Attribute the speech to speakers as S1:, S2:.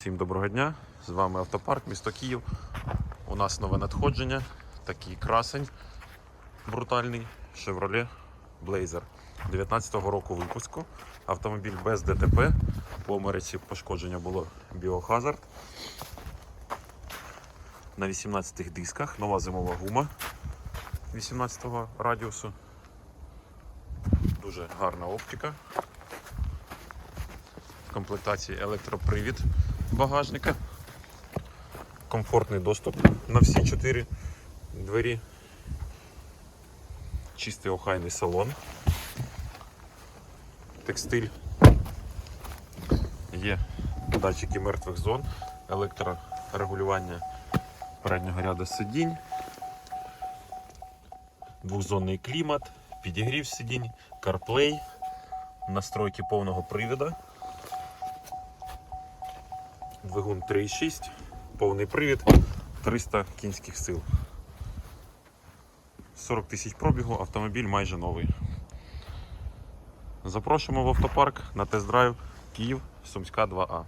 S1: Всім доброго дня! З вами Автопарк, місто Київ. У нас нове надходження. Такий красень брутальний Chevrolet Blazer 19-го року випуску. Автомобіль без ДТП. По Америці пошкодження було біохазард. На 18 дисках. Нова зимова гума 18-го радіусу. Дуже гарна оптика. В комплектації електропривід багажника. Комфортний доступ на всі чотири двері. Чистий охайний салон. Текстиль. Є датчики мертвих зон, електрорегулювання переднього ряду сидінь, двохзонний клімат, підігрів сидінь, CarPlay, настройки повного привіда. Двигун 3,6, повний привід, 300 кінських сил. 40 тисяч пробігу, автомобіль майже новий. Запрошуємо в автопарк на тест-драйв Київ, Сумська 2А.